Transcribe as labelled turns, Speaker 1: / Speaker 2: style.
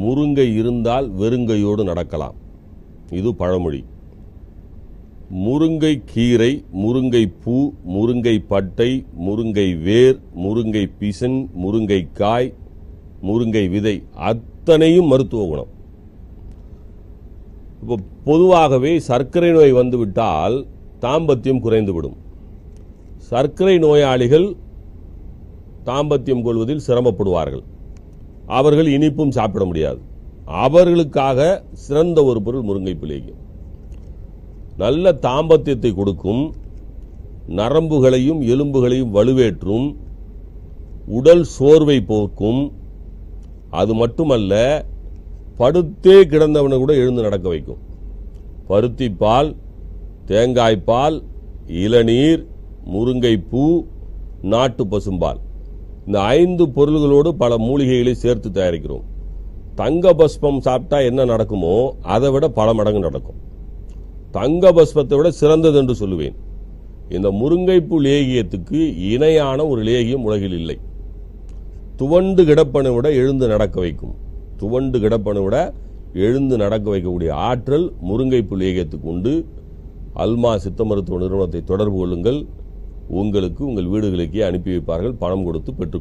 Speaker 1: முருங்கை இருந்தால் வெறுங்கையோடு நடக்கலாம். இது பழமொழி. முருங்கை கீரை முருங்கை பூ முருங்கை பட்டை முருங்கை வேர் முருங்கை பிசன் முருங்கை காய் முருங்கை விதை அத்தனையும் மருத்துவ குணம். இப்போ பொதுவாகவே சர்க்கரை நோய் வந்துவிட்டால் தாம்பத்தியம் குறைந்துவிடும். சர்க்கரை நோயாளிகள் தாம்பத்தியம் கொள்வதில் சிரமப்படுவார்கள். அவர்கள் இனிப்பும் சாப்பிட முடியாது. அவர்களுக்காக சிறந்த ஒரு பொருள் முருங்கை பிள்ளைக்கு நல்ல தாம்பத்தியத்தை கொடுக்கும் நரம்புகளையும் எலும்புகளையும் வலுவேற்றும் உடல் சோர்வை போக்கும். அது மட்டுமல்ல படுத்தே கிடந்தவனை கூட எழுந்து நடக்க வைக்கும். பருத்திப்பால் தேங்காய்ப்பால் இளநீர் முருங்கைப்பூ நாட்டு பசும்பால். இந்த ஐந்து பொருள்களோடு பல மூலிகைகளை சேர்த்து தயாரிக்கிறோம். தங்க பஸ்பம் சாப்பிட்டா என்ன நடக்குமோ அதை விட பல மடங்கு நடக்கும். தங்க பஸ்பத்தை விட சிறந்தது என்று சொல்லுவேன். இந்த முருங்கைப்பூ லேகியத்துக்கு இணையான ஒரு லேகியம் உலகில் இல்லை. துவண்டு கிடப்பனை விட எழுந்து நடக்க வைக்கும். துவண்டு கிடப்பனை விட எழுந்து நடக்க வைக்கக்கூடிய ஆற்றல் முருங்கைப்பூ லேகியத்துக்கு உண்டு. அல்மா சித்த மருத்துவ நிறுவனத்தை தொடர்பு கொள்ளுங்கள். உங்களுக்கு உங்கள் வீடுகளுக்கே அனுப்பி வைப்பார்கள் பணம் கொடுத்து பெற்று